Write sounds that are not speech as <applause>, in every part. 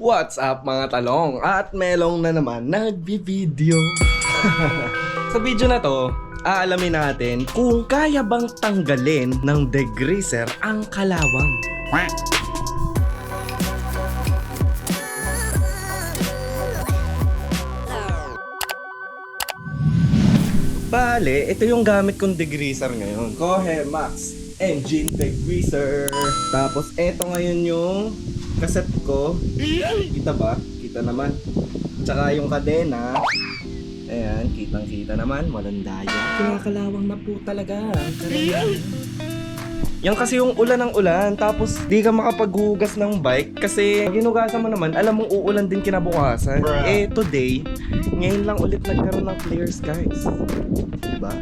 What's up mga talong? At melong na naman nagbi-video. <laughs> Sa video na to, aalamin natin kung kaya bang tanggalin ng degreaser ang kalawang. Bale, ito yung gamit kong degreaser ngayon. Kohe Max Engine Degreaser. Tapos ito ngayon yung cassette ko. Kita ba? Kita naman. Tsaka yung kadena. Ayan, kitang-kita naman. Walang daya. Kinakalawang na po talaga. Yan kasi yung ulan ng ulan, tapos di ka makapaghugas ng bike kasi pag hinugasan mo naman, alam mong uulan din kinabukasan. Eh, today, ngayon lang ulit nagkaroon ng clear skies. Diba?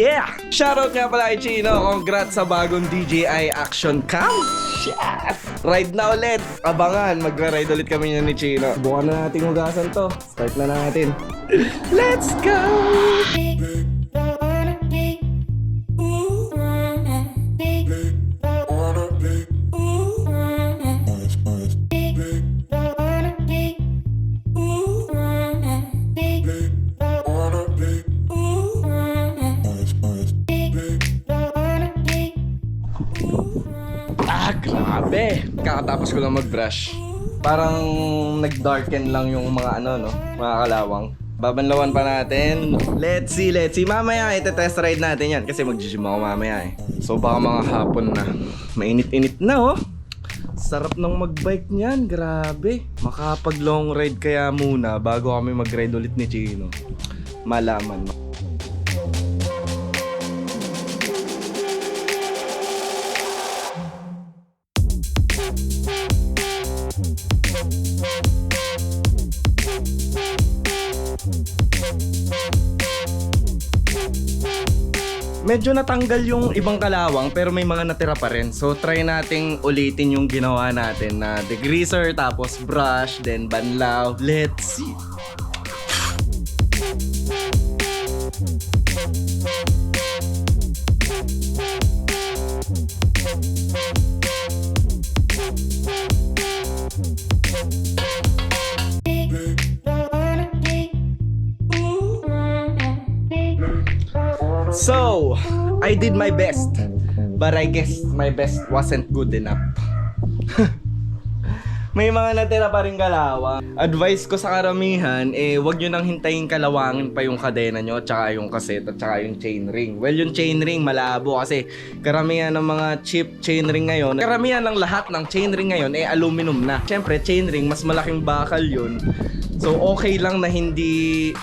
Yeah! Shoutout nga pala kay Chino. Congrats sa bagong DJI Action Cam. Shit! Ride na ulit. Abangan, magra-ride ulit kami niya ni Chino. Bukan na natin hugasan to. Start na natin. <laughs> Let's go! Grabe! Kakatapos ko lang mag-brush. Parang nag-darken lang yung mga ano, no? Mga kalawang. Babanlawan pa natin. Let's see, let's see. Mamaya, ite-test ride natin yan. Kasi mag-gym ako mamaya eh. So baka mga hapon na. Mainit-init na oh. Sarap ng mag-bike niyan, grabe. Makapag long ride kaya muna bago kami mag-ride ulit ni Chino. Malaman mo. Medyo natanggal yung ibang kalawang pero may mga natira pa rin. So try nating ulitin yung ginawa natin na degreaser tapos brush then banlaw. Let's see. So, I did my best. But I guess my best wasn't good enough. <laughs> May mga natira pa rin kalawang. Advice ko sa karamihan, eh, wag nyo nang hintayin kalawangin pa yung kadena nyo, tsaka yung cassette, at tsaka yung chain ring. Well, yung chain ring, malabo kasi karamihan ng mga cheap chain ring ngayon, karamihan ng lahat ng chain ring ngayon, eh, aluminum na. Siyempre, chain ring, mas malaking bakal yun. So, okay lang na hindi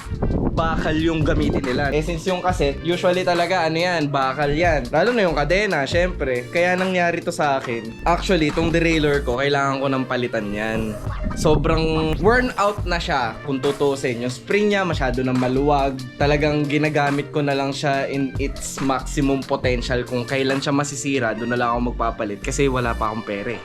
bakal yung gamitin nila. Eh since yung cassette, usually talaga ano yan, bakal yan. Lalo na yung kadena, syempre. Kaya nangyari to sa akin. Actually, itong derailleur ko, kailangan ko ng palitan yan. Sobrang worn out na siya kung tutusin. Yung spring niya masyado na maluwag. Talagang ginagamit ko na lang siya in its maximum potential. Kung kailan siya masisira, doon na lang ako magpapalit kasi wala pa akong pere.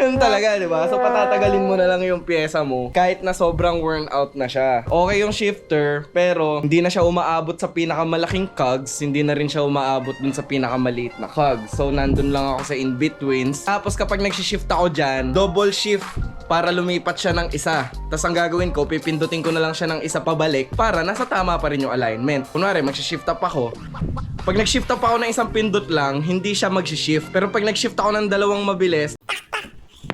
Yun talaga, di ba? So patatagalin mo na lang yung pyesa mo kahit na sobrang worn out na siya. Okay yung shifter, pero hindi na siya umaabot sa pinakamalaking cogs, hindi na rin siya umaabot dun sa pinakamaliit na cogs. So nandun lang ako sa in-betweens. Tapos kapag nag-shift ako dyan, double shift para lumipat siya ng isa. Tapos ang gagawin ko, pipindutin ko na lang siya ng isa pabalik para nasa tama pa rin yung alignment. Kunwari, mag-shift up ako, pag nag-shift up ako ng isang pindot lang, hindi siya mag-shift. Pero pag nag-shift ako ng dalawang mabilis,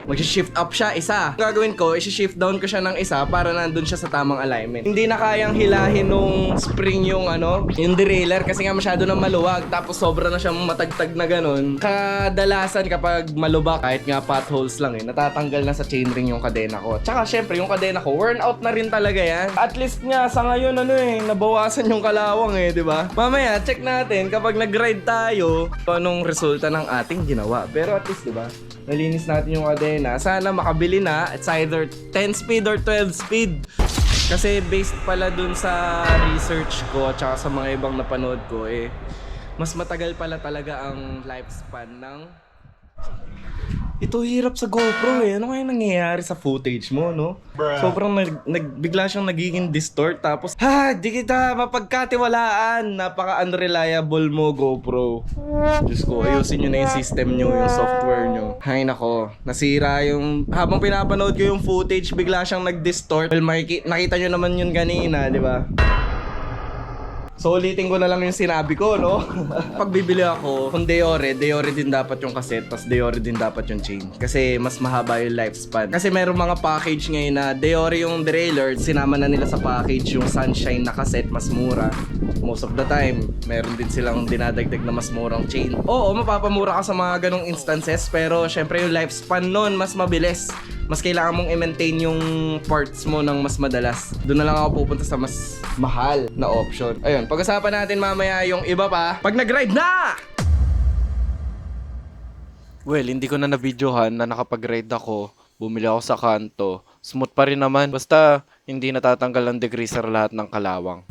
mag-shift up siya isa. Ang gagawin ko, i-shift down ko siya ng isa para nandun siya sa tamang alignment. Hindi na kayang hilahin nung spring yung ano, yung derailleur kasi nga masyado na maluwag tapos sobra na siyang matagtag na ganun. Kadalasan kapag malubak, kahit nga potholes lang eh, natatanggal na sa chainring yung kadena ko. Tsaka syempre yung kadena ko, worn out na rin talaga yan. At least nga sa ngayon ano eh, nabawasan yung kalawang eh, di ba? Mamaya, check natin kapag nag-ride tayo, anong resulta ng ating ginawa. Pero at least, di ba? Nalinis natin yung kadena. Sana makabili na. It's either 10 speed or 12 speed. Kasi based pala dun sa research ko tsaka sa mga ibang napanood ko eh mas matagal pala talaga ang lifespan ng Ito hirap sa GoPro eh. Ano kaya nangyayari sa footage mo, no? Sobrang nag, nag, bigla siyang nagiging distort tapos, ha, di kita mapagkatiwalaan. Napaka-unreliable mo, GoPro. Diyos ko, ayusin nyo na yung system nyo, yung software nyo. Hay nako, nasira yung... Habang pinapanood ko yung footage, bigla siyang nag-distort. Well, makiki- nakita nyo naman yun kanina, di ba? So ulitin ko na lang yung sinabi ko, no? <laughs> Pag bibili ako, kung Deore, Deore din dapat yung cassette, tapos Deore din dapat yung chain. Kasi mas mahaba yung lifespan. Kasi meron mga package ngayon na Deore yung derailleur, sinama na nila sa package yung Sunshine na cassette, mas mura. Most of the time, meron din silang dinadagdag na mas murang chain. Oo, mapapamura ka sa mga ganong instances, pero syempre yung lifespan nun, mas mabilis mas kailangan mong i-maintain yung parts mo ng mas madalas. Doon na lang ako pupunta sa mas mahal na option. Ayun, pag-usapan natin mamaya yung iba pa. Pag nag-ride na! Well, hindi ko na na-videohan na nakapag-ride ako. Bumili ako sa kanto. Smooth pa rin naman. Basta, hindi natatanggal ang degreaser lahat ng kalawang.